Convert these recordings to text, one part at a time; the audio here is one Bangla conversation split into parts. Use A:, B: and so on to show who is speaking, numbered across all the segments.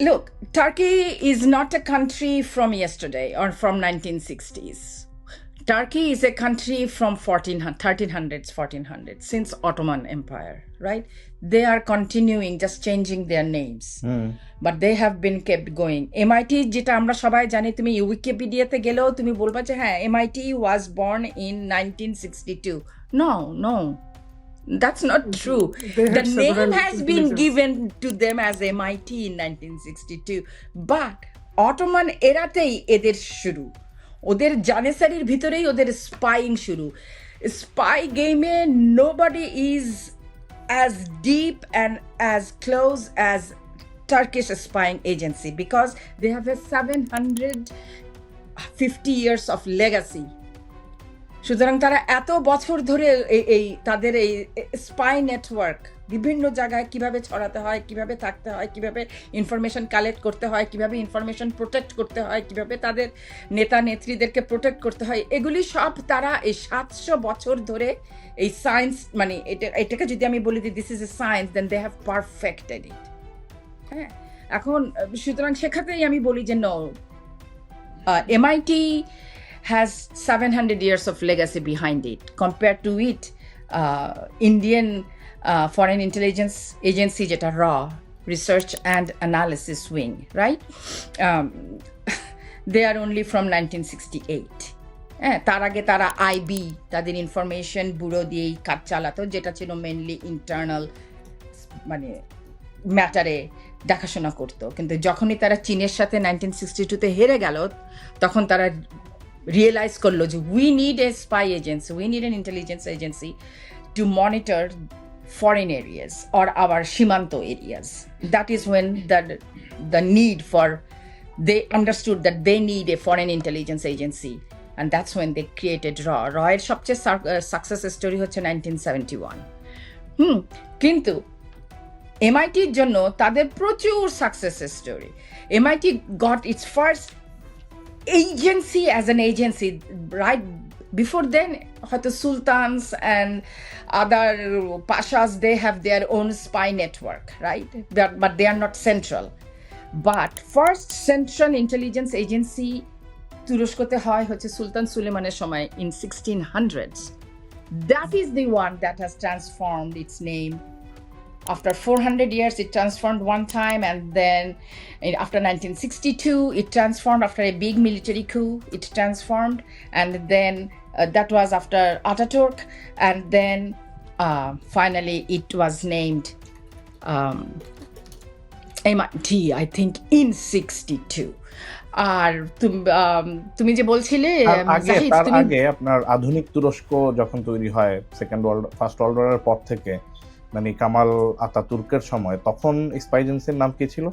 A: Look, Turkey is not a country from yesterday or from 1960s. Turkey is a country from 1400, 1300s, 1400s, since Ottoman Empire, right? They are continuing, just changing their names. But they have been kept going. MIT যেটা আমরা সবাই জানি তুমি উইকিপিডিয়াতে গেলেও তুমি বলবা যে হ্যাঁ MIT was born in 1962. No, no. That's not true.
B: They
A: The
B: had
A: name
B: several
A: has been
B: intelligences.
A: given to them as MIT in 1962. But Ottoman এরাতেই এদের শুরু ওদের জানেসারির ভিতরেই ওদের স্পাইং শুরু স্পাই গেমে nobody is as deep and as close as Turkish spying agency because they have a 750 years of legacy. সুতরাং তারা এত বছর ধরে এই তাদের এই স্পাই নেটওয়ার্ক বিভিন্ন জায়গায় কীভাবে ছড়াতে হয়, কীভাবে থাকতে হয়, কীভাবে ইনফরমেশন কালেক্ট করতে হয়, কীভাবে ইনফরমেশন প্রোটেক্ট করতে হয়, কীভাবে তাদের নেতা নেত্রীদেরকে প্রোটেক্ট করতে হয়, এগুলি সব তারা এই সাতশো বছর ধরে এই সায়েন্স মানে এটা, এটাকে যদি আমি বলি this is a science then they have perfected it হ্যাঁ? এখন, সুতরাং সেখানেই আমি বলি যে no MIT has 700 years of legacy behind it. Compared to it, uh, Indian uh, Foreign Intelligence Agency, যেটা RAW, Research and Analysis Wing, right? Um, they are only from 1968. হ্যাঁ তার আগে তারা আইবি তাদের ইনফরমেশন ব্যুরো দিয়েই কাজ চালাতো যেটা ছিল মেনলি ইন্টারনাল মানে ম্যাটারে দেখাশোনা করতো কিন্তু যখনই তারা চীনের সাথে নাইনটিন সিক্সটি টুতে হেরে গেল তখন তারা রিয়েলাইজ করল যে we need a spy agency we need an intelligence agency to monitor foreign areas or our সীমান্ত areas that is when that the need for they understood that they need a foreign intelligence agency and that's when they created র রয়ের সবচেয়ে সাকসেস স্টোরি হচ্ছে নাইনটিন হুম, কিন্তু এমআইটির জন্য তাদের প্রচুর success story MIT got its first agency as an agency right before then হয়তো and other pashas they have their own spy network right but, but they are not central but first central intelligence agency তুরস্কতে হয় হচ্ছে সুলতান সুলেমানের সময় in 1600s that is the one that has transformed its name after 400 years it transformed one time and then in- after 1962 it transformed after a big military coup it transformed and then uh, that was after ataturk and then uh, finally it was named um, MIT I think in 62 আর তুম- তুমি যে বলছিলে
C: আগে তার আগে আপনার আধুনিক তুরস্ক যখন তৈরি হয় সেকেন্ড ওয়ার্ল্ড ফার্স্ট ওয়ার্ল্ড ওয়ারের পর থেকে মানে কামাল আতাতুর্কের সময় তখন স্পাই এজেন্সির নাম কি ছিল?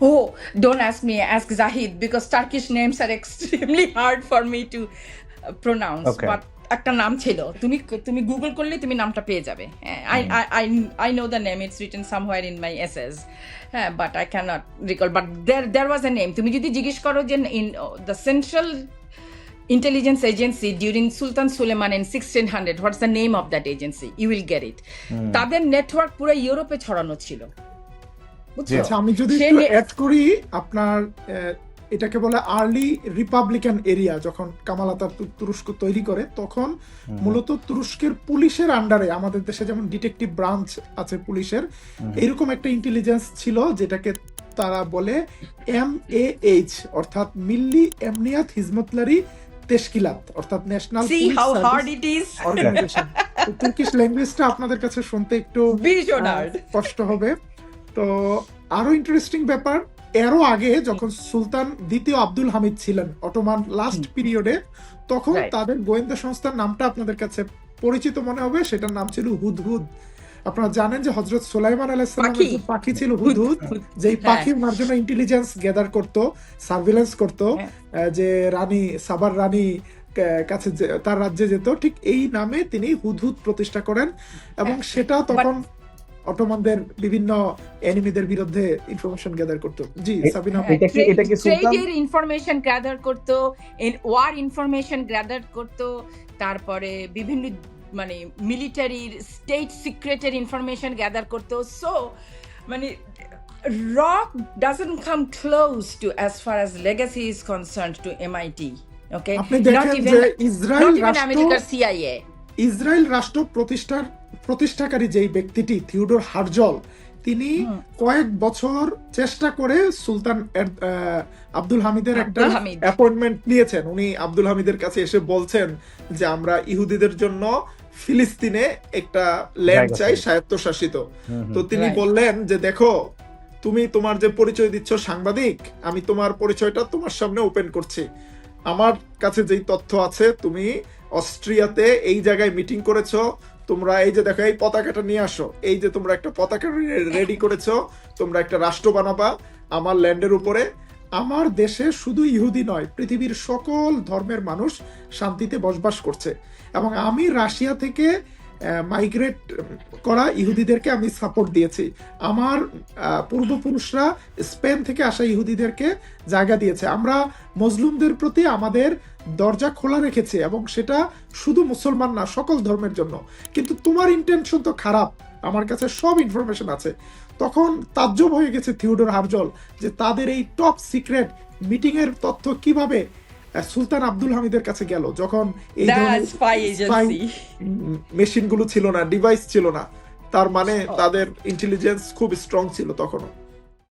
A: Oh, don't ask me, ask Zahid because Turkish names are extremely hard for me to uh, pronounce.
C: Okay.
A: But একটা নাম ছিল। তুমি তুমি গুগল করলে তুমি নামটা পেয়ে যাবে। I I I know the name it's written somewhere in my SS হ্যাঁ but I can't recall but there there was a name তুমি যদি জিজ্ঞেস করো যে in the central intelligence agency during Sultan Suleiman in 1600 what's the name of that agency? You will get it. তাদের নেটওয়ার্ক পুরো ইউরোপে ছড়ানো ছিল।
B: আচ্ছা আমি যদি একটু অ্যাড করি আপনার এটাকে বলে আর্লি রিপাবলিকান এরিয়া যখন কামাল আতাতুর্ক তুরস্ক তৈরি করে তখন মূলত তুরস্কের পুলিশের আন্ডারে আমাদের দেশে যেমন ডিটেকটিভ ব্রাঞ্চ আছে পুলিশের এরকম একটা ইন্টেলিজেন্স ছিল যেটাকে তারা বলে এম এ এইচ অর্থাৎ মিল্লি এমনিয়াত হিজমতলারি তেশকিলাত অর্থাৎ national
A: see how hard it is?
B: Organization Turkish ল্যাঙ্গুয়েজটা আপনাদের কাছে শুনতে একটু
A: ভীষণ
B: কষ্ট হবে। তো আরও ইন্টারেস্টিং ব্যাপার এরও আগে যখন সুলতান দ্বিতীয় আব্দুল হামিদ ছিলেন অটোমান লাস্ট পিরিয়ডে তখন তাদের গোয়েন্দা সংস্থার নামটা আপনাদের কাছে পরিচিত মনে হবে সেটার নাম ছিল হুদহুদ। আপনারা জানেন যে হজরত সোলাইমান আলাইসালামের
A: পাখি।
B: যে পাখি ছিল হুদহুদ যেই
A: হ্যাঁ।
B: পাখি ওনার জন্য ইন্টেলিজেন্স গ্যাদার করতো সার্ভিলেন্স করতো। যে রানী সাবার রানী কাছে তার রাজ্যে যেত ঠিক এই নামে তিনি হুদহুদ প্রতিষ্ঠা করেন এবং
A: হ্যাঁ।
B: সেটা তখন অটোমানদের বিভিন্ন এনিমিদের বিরুদ্ধে ইনফরমেশন গ্যাদার করতো জি সাবিনা
C: এটা কি- এটা কি সুলতান?
A: ইনফরমেশন গ্যাদার করতো ওয়ার ইনফরমেশন গ্যাদার করতো তারপরে বিভিন্ন মানে মিলিটারির স্টেট সিক্রেটের ইনফরমেশন গ্যাদার করতো সো মানে rock doesn't come close to as far as legacy is concern to MIT okay
B: Israel
A: আমেরিকার সিআইএ
B: রাষ্ট্র ইসরায়েল রাষ্ট্র প্রতিষ্ঠার প্রতিষ্ঠাকারী যেই ব্যক্তিটি থিওডোর হারজল তিনি কয়েক বছর চেষ্টা করে সুলতান আব্দুল হামিদের একটা অ্যাপয়েন্টমেন্ট নিয়েছেন। উনি আব্দুল হামিদের কাছে এসে বলছেন যে আমরা ইহুদিদের জন্য ফিলিস্তিনে একটা ল্যান্ড চাই। স্বায়ত্তশাসিত। তো তিনি বললেন যে দেখো তুমি তোমার যে পরিচয় দিচ্ছ সাংবাদিক আমি তোমার পরিচয়টা তোমার সামনে ওপেন করছি। আমার কাছে যেই তথ্য আছে তুমি অস্ট্রিয়াতে এই জায়গায় মিটিং করেছ তোমরা এই যে দেখো, এই পতাকাটা নিয়ে আসো। এই যে তোমরা একটা পতাকা রেডি করেছ, তোমরা একটা রাষ্ট্র বানাবা আমার ল্যান্ডের উপরে। আমার দেশে শুধু ইহুদি নয়, পৃথিবীর সকল ধর্মের মানুষ শান্তিতে বসবাস করছে। এবং আমি রাশিয়া থেকে মাইগ্রেট করা ইহুদিদেরকে আমি সাপোর্ট দিয়েছি। আমার পূর্বপুরুষরা স্পেন থেকে আসা ইহুদিদেরকে জায়গা দিয়েছে। আমরা মজলুমদের প্রতি আমাদের দরজা খোলা রেখেছি এবং সেটা শুধু মুসলমান না, সকল ধর্মের জন্য। কিন্তু তোমার ইন্টেনশন তো খারাপ। আমার কাছে সব ইনফরমেশন আছে। তখন তাজ্জব হয়ে গেছে থিওডোর হারজল যে তাদের এই টপ সিক্রেট মিটিংয়ের তথ্য কীভাবে সুলতান আব্দুল হামিদের কাছে গেল যখন এই
A: The
B: ধরনের
A: spy agency.
B: মেশিনগুলো ছিল না ডিভাইস ছিল না। তার মানে তাদের ইন্টেলিজেন্স খুব স্ট্রং ছিল তখনও।